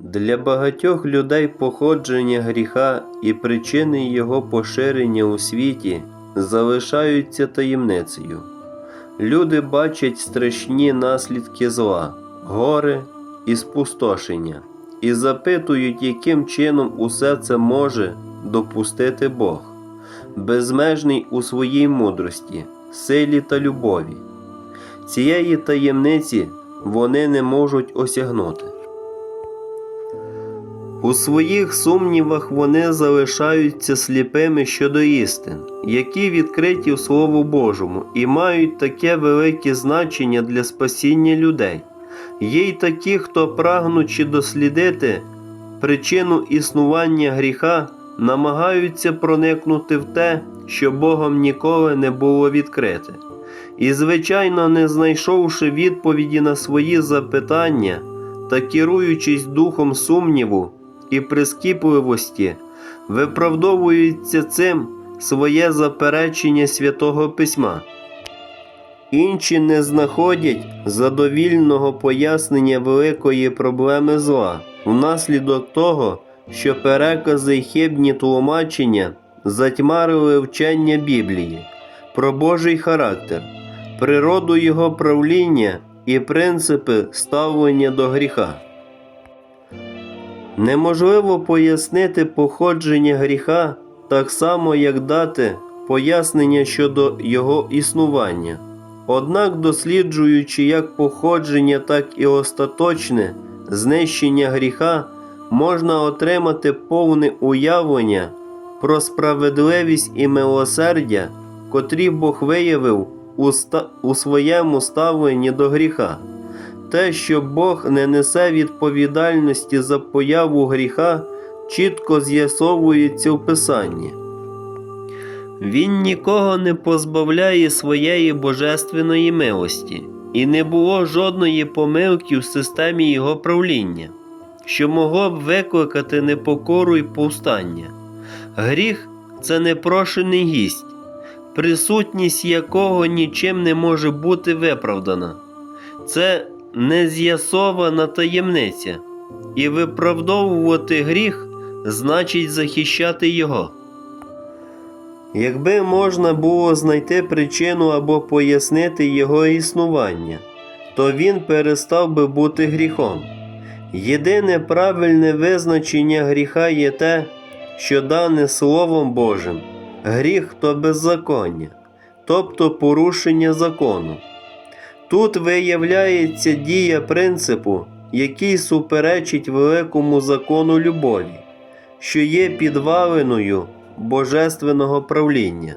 Для багатьох людей походження гріха і причини його поширення у світі залишаються таємницею. Люди бачать страшні наслідки зла, горе і спустошення, і запитують, яким чином усе це може допустити Бог, безмежний у своїй мудрості, силі та любові. Цієї таємниці вони не можуть осягнути. У своїх сумнівах вони залишаються сліпими щодо істин, які відкриті в Слову Божому і мають таке велике значення для спасіння людей. Є й такі, хто, прагнучи дослідити причину існування гріха, намагаються проникнути в те, що Богом ніколи не було відкрите. І, звичайно, не знайшовши відповіді на свої запитання та керуючись духом сумніву і прискіпливості, виправдовуються цим своє заперечення святого письма. Інші не знаходять задовільного пояснення великої проблеми зла внаслідок того, що перекази й хибні тлумачення затьмарили вчення Біблії про Божий характер, природу його правління і принципи ставлення до гріха. Неможливо пояснити походження гріха так само, як дати пояснення щодо його існування. Однак, досліджуючи як походження, так і остаточне знищення гріха, можна отримати повне уявлення про справедливість і милосердя, котрі Бог виявив у, ста- у своєму ставленні до гріха. Те, що Бог не несе відповідальності за появу гріха, чітко з'ясовується в Писанні. Він нікого не позбавляє своєї божественної милості, і не було жодної помилки в системі його правління, що могло б викликати непокору і повстання. Гріх це непрошений гість, присутність якого нічим не може бути виправдана. Це нез'ясована таємниця, і виправдовувати гріх значить захищати його. Якби можна було знайти причину або пояснити його існування, то він перестав би бути гріхом. Єдине правильне визначення гріха є те, що дане Словом Божим гріх то беззаконня, тобто порушення закону. Тут виявляється дія принципу, який суперечить великому закону любові, що є підвалиною божественного правління.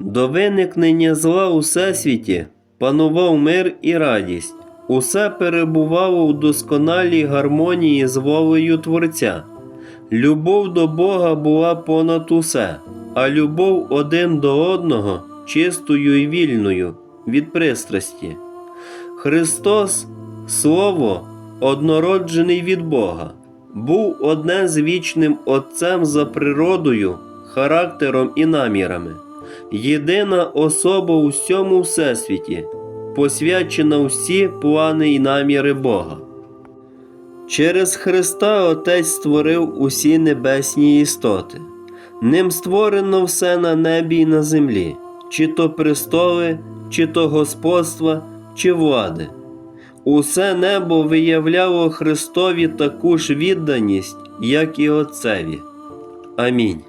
До виникнення зла у всесвіті панував мир і радість, усе перебувало в досконалій гармонії з волею Творця. Любов до Бога була понад усе, а любов один до одного чистою і вільною від пристрасті. Христос, Слово, однороджений від Бога, був одне з вічним Отцем за природою, характером і намірами, єдина особа у всьому всесвіті, посвячена всі плани і наміри Бога. Через Христа Отець створив усі небесні істоти. Ним створено все на небі і на землі, чи то престоли, чи то господства, чи влади. Усе небо виявляло Христові таку ж відданість, як і Отцеві. Амінь.